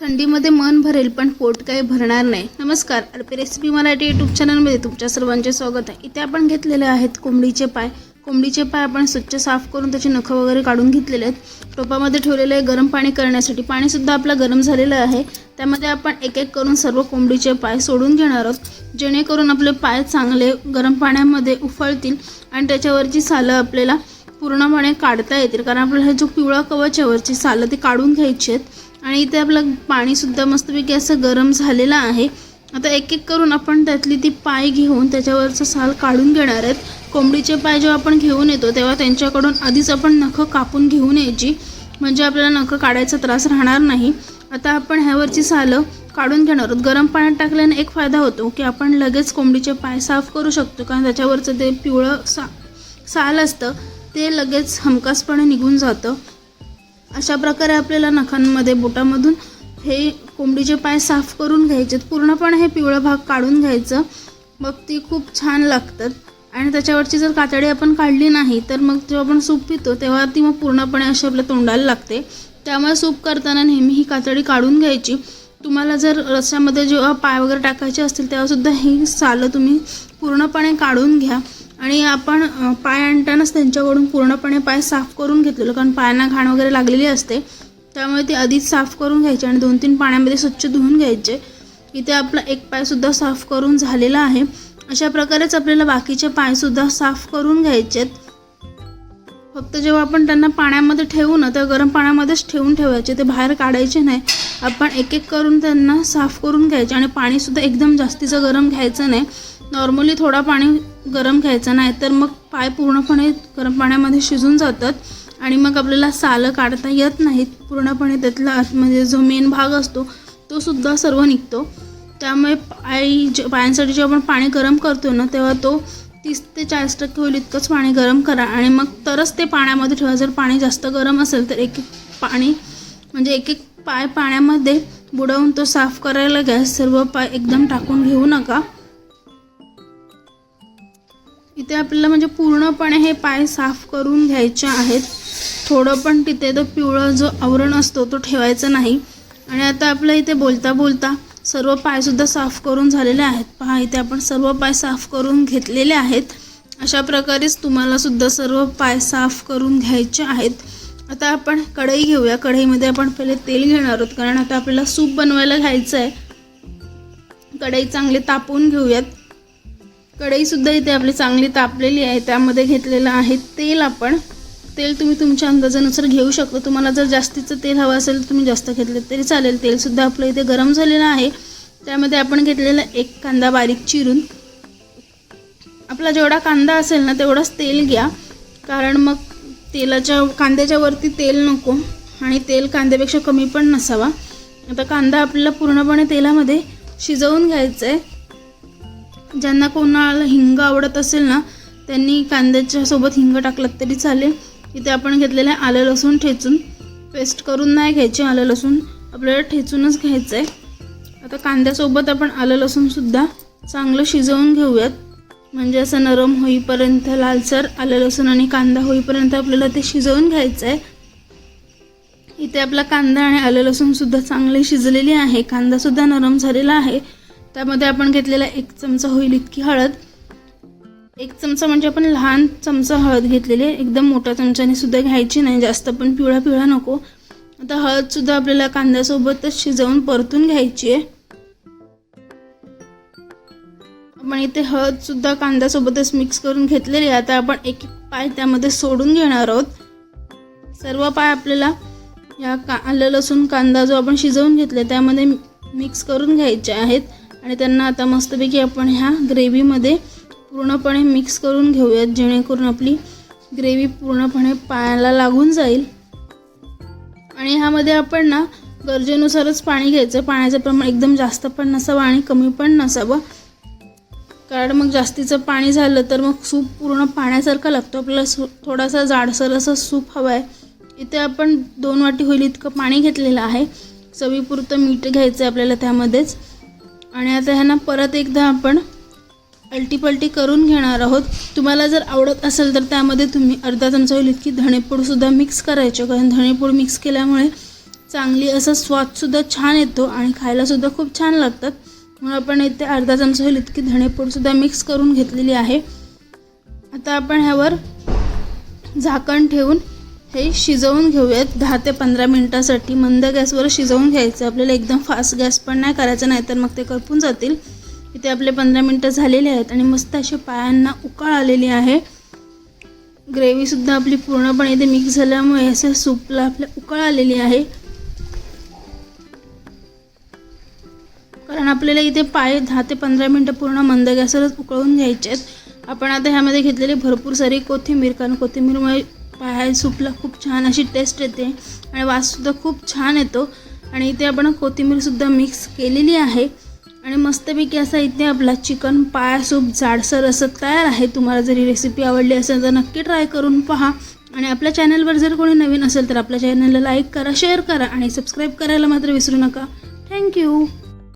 थंडीमध्ये मन भरेल पण पोट काही भरणार नाही. नमस्कार आरपी रेसिपी मराठी यूट्यूब चॅनलमध्ये तुमच्या सर्वांचे स्वागत आहे. इथे आपण घेतलेले आहेत कोंबडीचे पाय. कोंबडीचे पाय आपण स्वच्छ साफ करून त्याचे नखं वगैरे काढून घेतलेले आहेत. टोपामध्ये ठेवलेलं आहे गरम पाणी करण्यासाठी. पाणीसुद्धा आपलं गरम झालेलं आहे. त्यामध्ये आपण एक एक करून सर्व कोंबडीचे पाय सोडून घेणार आहोत. जेणेकरून आपले पाय चांगले गरम पाण्यामध्ये उफळतील आणि त्याच्यावरची सालं आपल्याला पूर्णपणे काढता येतील. कारण आपल्याला हे जो पिवळा कवच आहे वरची सालं ती काढून घ्यायची आहेत. आणि इथे आपलं पाणीसुद्धा मस्तपैकी असं गरम झालेलं आहे. आता एक एक करून आपण त्यातली ती पाय घेऊन त्याच्यावरचं साल काढून घेणार आहेत. कोंबडीचे पाय जेव्हा आपण घेऊन येतो तेव्हा त्यांच्याकडून आधीच आपण नखं कापून घेऊन यायची. म्हणजे आपल्याला नखं काढायचा त्रास राहणार नाही. आता आपण ह्यावरची सालं काढून घेणार आहोत. गरम पाण्यात टाकल्याने एक फायदा होतो की आपण लगेच कोंबडीचे पाय साफ करू शकतो. कारण त्याच्यावरचं ते पिवळं सा साल असतं ते लगेच हमखासपणे निघून जातं. अशा प्रकारे आपल्याला नखांमध्ये बोटामधून हे कोंबडीचे पाय साफ करून घ्यायचे पूर्णपणे हे पिवळं भाग काढून घ्यायचं. मग ती खूप छान लागतात. आणि त्याच्यावरची जर कातडी आपण काढली नाही तर मग जेव्हा आपण सूप पितो तेव्हा ती मग पूर्णपणे अशी आपल्या तोंडाला लागते. त्यामुळे सूप करताना नेहमी ही कातडी काढून घ्यायची. तुम्हाला जर रस्त्यामध्ये जेव्हा पाय वगैरे टाकायचे असतील तेव्हासुद्धा ही सालं तुम्ही पूर्णपणे काढून घ्या. आणि आपण पाय आणतानाच त्यांच्याकडून पूर्णपणे पाय साफ करून घेतलेलं कारण पायांना घाण वगैरे लागलेली असते. त्यामुळे ते आधीच साफ करून घ्यायचे आणि दोन तीन पाण्यामध्ये स्वच्छ धुवून घ्यायचे. इथे आपला एक पायसुद्धा साफ करून झालेला आहे. अशा प्रकारेच आपल्याला बाकीचे पायसुद्धा साफ करून घ्यायचे आहेत. फक्त जेव्हा आपण त्यांना पाण्यामध्ये ठेवू ना तर गरम पाण्यामध्येच ठेवून ठेवायचे ते बाहेर काढायचे नाही. आपण एक एक करून त्यांना साफ करून घ्यायचे आणि पाणीसुद्धा एकदम जास्तीचं गरम घ्यायचं नाही. नॉर्मली थोडा पाणी गरम घ्यायचं नाही तर मग पाय पूर्णपणे गरम पाण्यामध्ये शिजून जातात आणि मग आपल्याला सालं काढता येत नाहीत. पूर्णपणे त्यातला आतमध्ये जो मेन भाग असतो तो सुद्धा सर्व निघतो. त्यामुळे पाय जे पायांसाठी जेव्हा आपण पाणी गरम करतो ना तेव्हा तो तीस ते चाळीस टक्के होईल इतकंच पाणी गरम करा. आणि मग तरच ते पाण्यामध्ये ठेवा. जर पाणी जास्त गरम असेल तर एक एक पाणी म्हणजे एक एक पाय पाण्यामध्ये बुडवून तो साफ करायला गॅस सर्व पाय एकदम टाकून घेऊ नका. इथे आपल्याला म्हणजे पूर्णपणे हे पाय साफ करून घ्यायचे आहेत. थोडं पण तिथे तो पिवळं जो आवरण असतो तो ठेवायचा नाही. आणि आता आपल्या इथे बोलता बोलता सर्व पायसुद्धा साफ करून झालेले आहेत. पहा इथे आपण सर्व पाय साफ करून घेतलेले आहेत. अशा प्रकारेच तुम्हालासुद्धा सर्व पाय साफ करून घ्यायचे आहेत. आता आपण कढई घेऊया. कढईमध्ये आपण पहिले तेल घेणार आहोत कारण आता आपल्याला सूप बनवायला घ्यायचं आहे कढई चांगली तापवून घेऊयात. कढईसुद्धा इथे आपली चांगली तापलेली आहे. त्यामध्ये घेतलेलं आहे तेल आपण. तेल तुम्ही तुमच्या अंदाजानुसार घेऊ शकता. तुम्हाला जर जास्तीचं तेल हवं असेल तर तुम्ही जास्त घेतलं तरी चालेल. तेलसुद्धा आपलं इथे गरम झालेलं आहे. त्यामध्ये आपण घेतलेला एक कांदा बारीक चिरून. आपला जेवढा कांदा असेल ना तेवढाच तेल घ्या. कारण मग तेलाच्या कांद्याच्या वरती तेल नको आणि तेल कांद्यापेक्षा कमी पण नसावा. आता कांदा आपल्याला पूर्णपणे तेलामध्ये शिजवून घ्यायचा आहे ज्यांना कोणाला हिंग आवडत असेल ना त्यांनी कांद्याच्या सोबत हिंग टाकलं तरी चालेल. इथे आपण घेतलेलं आहे आलं लसूण ठेचून. पेस्ट करून नाही घ्यायचे आलं लसूण. आपल्याला ठेचूनच घ्यायचं आहे आता कांद्यासोबत आपण आलं लसूणसुद्धा चांगलं शिजवून घेऊयात. म्हणजे असं नरम होईपर्यंत लालसर आलं लसूण आणि कांदा होईपर्यंत आपल्याला ते शिजवून घ्यायचं आहे इथे आपला कांदा आणि आलं लसूणसुद्धा चांगले शिजलेले आहे. कांदासुद्धा नरम झालेला आहे. त्यामध्ये आपण घेतलेला एक चमचा होईल इतकी हळद. एक चमचा म्हणजे आपण लहान चमचा हळद घेतलेली आहे. एकदम मोठ्या चमच्याने सुद्धा घ्यायची नाही. जास्त पण पिवळा पिवळा नको. आता हळदसुद्धा आपल्याला कांद्यासोबतच शिजवून परतून घ्यायची आहे. आपण इथे हळदसुद्धा कांद्यासोबतच मिक्स करून घेतलेली आहे. आता आपण एक एक पाय त्यामध्ये सोडून घेणार आहोत. सर्व पाय आपल्याला या का आलं लसूण कांदा जो आपण शिजवून घेतला त्यामध्ये मिक्स करून घ्यायचे आहेत. आणि त्यांना आता मस्तपैकी आपण ह्या ग्रेव्हीमध्ये पूर्णपणे मिक्स करून घेऊयात जेणेकरून आपली ग्रेव्ही पूर्णपणे पायाला लागून जाईल. आणि ह्यामध्ये आपण ना गरजेनुसारच पाणी घ्यायचं. पाण्याचं प्रमाण एकदम जास्त पण नसावं आणि कमी पण नसावं. कारण मग जास्तीचं पाणी झालं तर मग सूप पूर्ण पाण्यासारखा लागतो. आपल्याला सू थोडासा जाडसर असं सूप हवं आहे इथे आपण दोन वाटी होईल इतकं पाणी घेतलेलं आहे. चवीपुरतं मीठ घ्यायचं आहे आपल्याला त्यामध्येच. आणि आता ह्यांना परत एकदा आपण अलटीपलटी करून घेणार आहोत. तुम्हाला जर आवडत असेल तर त्यामध्ये तुम्ही अर्धा चमचा होईल इतकी धणेपूडसुद्धा मिक्स करायचे. कारण धणेपूड मिक्स केल्यामुळे चांगली असा स्वादसुद्धा छान येतो आणि खायलासुद्धा खूप छान लागतात. म्हणून आपण इथे अर्धा चमचा होईल इतकी धणेपूडसुद्धा मिक्स करून घेतलेली आहे. आता आपण ह्यावर झाकण ठेवून हे शिजवून घेऊयात. दहा ते पंधरा मिनटासाठी मंद गॅसवर शिजवून घ्यायचं. आपल्याला एकदम फास्ट गॅस पण नाही करायचं नाही तर मग ते करपून जातील. इथे आपले पंधरा मिनटं झालेले आहेत आणि मस्त असे पायांना उकाळ आलेली आहे. ग्रेव्हीसुद्धा आपली पूर्णपणे इथे मिक्स झाल्यामुळे असं सूपला आपल्या उकाळ आलेली आहे. कारण आपल्याला इथे पाय दहा ते पंधरा मिनटं पूर्ण मंद गॅसवरच उकळून घ्यायचे आहेत आपण आता ह्यामध्ये घेतलेली भरपूर सारी कोथिंबीर कारण कोथिंबीरमुळे पाया सूपला खूप छान अशी टेस्ट येते. आणि वाससुद्धा खूप छान येतो. आणि इथे आपण कोथिंबीरसुद्धा मिक्स केलेली आहे. आणि मस्तपैकी असा इथे आपला चिकन पाया सूप जाडसर असं तयार आहे. तुम्हाला जर ही रेसिपी आवडली असेल तर नक्की ट्राय करून पहा. आणि आपल्या चॅनलवर जर कोणी नवीन असेल तर आपल्या चॅनलला लाईक करा शेअर करा आणि सबस्क्राईब करायला मात्र विसरू नका. थँक्यू